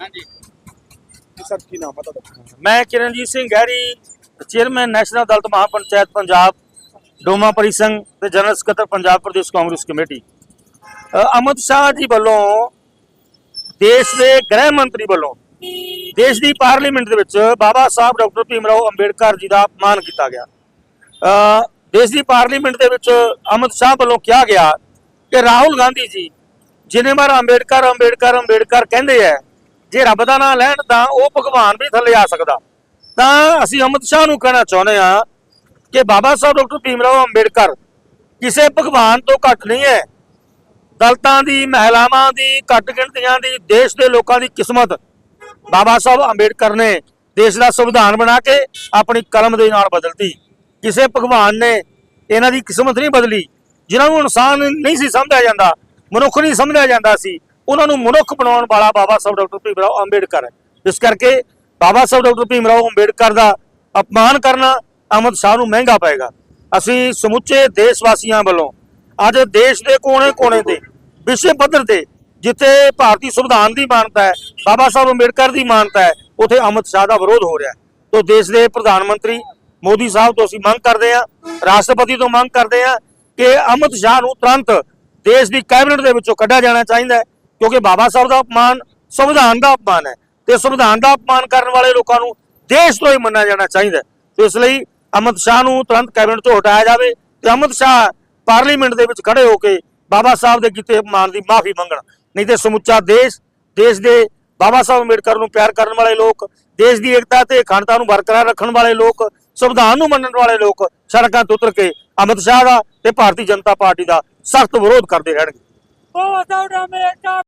ਹਾਂਜੀ। ਜੀ ਸਰ ਕੀ ਨਾਮ ਹੈ ਤੁਹਾਡਾ? ਮੈਂ ਕਿਰਨਜੀਤ ਸਿੰਘ ਗਹਿਰੀ ਚੇਅਰਮੈਨ ਨੈਸ਼ਨਲ ਦਲਤ ਮਹਾਪੰਚਾਇਤ ਪੰਜਾਬ ਡੋਮਾ ਪਰਿਸੰਘ ਤੇ ਜਨਰਲ ਸਕੱਤਰ ਪੰਜਾਬ ਪ੍ਰਦੇਸ਼ ਕਾਂਗਰਸ ਕਮੇਟੀ। ਅਮਿਤ ਸ਼ਾਹ ਜੀ ਵੱਲੋਂ ਦੇਸ਼ ਦੇ ਗ੍ਰਹਿ ਮੰਤਰੀ ਵੱਲੋਂ ਦੇਸ਼ ਦੀ ਪਾਰਲੀਮੈਂਟ ਦੇ ਵਿੱਚ ਬਾਬਾ ਸਾਹਿਬ ਡਾਕਟਰ ਭੀਮਰਾਓ ਅੰਬੇਡਕਰ ਜੀ ਦਾ ਅਪਮਾਨ ਕੀਤਾ ਗਿਆ। ਅ, ਦੇਸ਼ ਦੀ ਪਾਰਲੀਮੈਂਟ ਦੇ ਵਿੱਚ ਅਮਿਤ ਸ਼ਾਹ ਵੱਲੋਂ ਕਿਹਾ ਗਿਆ ਕਿ ਰਾਹੁਲ ਗਾਂਧੀ ਜੀ ਜਿੰਨੇ ਵਾਰ ਅੰਬੇਡਕਰ ਅੰਬੇਡਕਰ ਅੰਬੇਡਕਰ ਕਹਿੰਦੇ ਆ ਜੇ ਰੱਬ ਦਾ ਨਾਮ ਲੈਣ ਤਾਂ ਉਹ ਭਗਵਾਨ ਵੀ ਥੱਲੇ ਆ ਸਕਦਾ। ਤਾਂ ਅਸੀਂ ਅਮਿਤ ਸ਼ਾਹ ਨੂੰ ਕਹਿਣਾ ਚਾਹੁੰਦੇ ਆ ਕਿ ਬਾਬਾ ਸਾਹਿਬ ਡਾਕਟਰ ਭੀਮ ਰਾਓ ਅੰਬੇਡਕਰ ਕਿਸੇ ਭਗਵਾਨ ਤੋਂ ਘੱਟ ਨਹੀਂ ਹੈ। ਦਲਤਾਂ ਦੀ, ਮਹਿਲਾਵਾਂ ਦੀ, ਘੱਟ ਗਿਣਤੀਆਂ ਦੀ, ਦੇਸ਼ ਦੇ ਲੋਕਾਂ ਦੀ ਕਿਸਮਤ ਬਾਬਾ ਸਾਹਿਬ ਅੰਬੇਡਕਰ ਨੇ ਦੇਸ਼ ਦਾ ਸੰਵਿਧਾਨ ਬਣਾ ਕੇ ਆਪਣੀ ਕਲਮ ਦੇ ਨਾਲ ਬਦਲਤੀ। ਕਿਸੇ ਭਗਵਾਨ ਨੇ ਇਹਨਾਂ ਦੀ ਕਿਸਮਤ ਨਹੀਂ ਬਦਲੀ, ਜਿਨ੍ਹਾਂ ਨੂੰ ਇਨਸਾਨ ਨਹੀਂ ਸੀ ਸਮਝਿਆ ਜਾਂਦਾ, ਮਨੁੱਖ ਨਹੀਂ ਸਮਝਿਆ ਜਾਂਦਾ ਸੀ। ਉਹਨਾਂ ਨੂੰ ਮਨੁੱਖ ਬਣਾਉਣ ਵਾਲਾ ਬਾਬਾ ਸਾਹਿਬ ਡਾਕਟਰ ਭੀਮ ਰਾਓ ਅੰਬੇਡਕਰ ਹੈ। ਇਸ ਕਰਕੇ ਬਾਬਾ ਸਾਹਿਬ ਡਾਕਟਰ ਭੀਮ ਰਾਓ ਅੰਬੇਡਕਰ ਦਾ ਅਪਮਾਨ ਕਰਨਾ ਅਮਿਤ ਸ਼ਾਹ ਨੂੰ ਮਹਿੰਗਾ ਪਏਗਾ। ਅਸੀਂ ਸਮੁੱਚੇ ਦੇਸ਼ ਵਾਸੀਆਂ ਵੱਲੋਂ ਅੱਜ ਦੇਸ਼ ਦੇ ਕੋਨੇ-ਕੋਨੇ ਤੇ ਵਿਸ਼ਵ ਪੱਧਰ ਤੇ ਜਿੱਥੇ ਭਾਰਤੀ ਸੰਵਿਧਾਨ ਦੀ ਮਾਨਤਾ ਹੈ, ਬਾਬਾ ਸਾਹਿਬ ਅੰਬੇਡਕਰ ਦੀ ਮਾਨਤਾ ਹੈ, ਉਥੇ ਅਮਿਤ ਸ਼ਾਹ ਦਾ ਵਿਰੋਧ ਹੋ ਰਿਹਾ ਹੈ। ਤੋਂ ਦੇਸ਼ ਦੇ ਪ੍ਰਧਾਨ ਮੰਤਰੀ ਮੋਦੀ ਸਾਹਿਬ ਤੋਂ ਅਸੀਂ ਮੰਗ ਕਰਦੇ ਹਾਂ, ਰਾਸ਼ਟਰਪਤੀ ਤੋਂ ਮੰਗ ਕਰਦੇ ਹਾਂ ਕਿ ਅਮਿਤ ਸ਼ਾਹ ਨੂੰ ਤੁਰੰਤ ਦੇਸ਼ ਦੀ ਕੈਬਨਿਟ ਦੇ ਵਿੱਚੋਂ ਕੱਢਿਆ ਜਾਣਾ ਚਾਹੀਦਾ ਹੈ। ਕਿਉਂਕਿ ਬਾਬਾ ਸਾਹਿਬ ਦਾ ਅਪਮਾਨ ਸੰਵਿਧਾਨ ਦਾ ਅਪਮਾਨ ਹੈ ਤੇ ਸੰਵਿਧਾਨ ਦਾ ਅਪਮਾਨ ਕਰਨ ਵਾਲੇ ਲੋਕਾਂ ਨੂੰ ਦੇਸ਼ ਤੋਂ ਹੀ ਮੰਨਿਆ ਜਾਣਾ ਚਾਹੀਦਾ ਇਸ ਲਈ ਅਮਿਤ ਸ਼ਾਹ ਨੂੰ ਤੁਰੰਤ ਕੈਬਨਿਟ ਤੋਂ ਹਟਾਇਆ ਜਾਵੇ ਤੇ ਅਮਿਤ ਸ਼ਾਹ ਪਾਰਲੀਮੈਂਟ ਦੇ ਵਿੱਚ ਖੜੇ ਹੋ ਕੇ ਬਾਬਾ ਸਾਹਿਬ ਦੇ ਕੀਤੇ ਅਪਮਾਨ ਦੀ ਮਾਫੀ ਮੰਗਣ। ਨਹੀਂ ਤੇ ਸਮੁੱਚਾ ਦੇਸ਼ ਦੇਸ਼ ਦੇ ਬਾਬਾ ਸਾਹਿਬ ਅੰਬੇਡਕਰ ਨੂੰ ਪਿਆਰ ਕਰਨ ਵਾਲੇ ਲੋਕ, ਦੇਸ਼ ਦੀ ਏਕਤਾ ਤੇ ਅਖੰਡਤਾ ਨੂੰ ਬਰਕਰਾਰ ਰੱਖਣ ਵਾਲੇ ਲੋਕ, ਸੰਵਿਧਾਨ ਨੂੰ ਮੰਨਣ ਵਾਲੇ ਲੋਕ ਸੜਕਾਂ ਤੋਂ ਉਤਰ ਕੇ ਅਮਿਤ ਸ਼ਾਹ ਦਾ ਤੇ ਭਾਰਤੀ ਜਨਤਾ ਪਾਰਟੀ ਦਾ ਸਖਤ ਵਿਰੋਧ ਕਰਦੇ ਰਹਿਣਗੇ। ਬਾਬਾ ਸਾਹਿਬ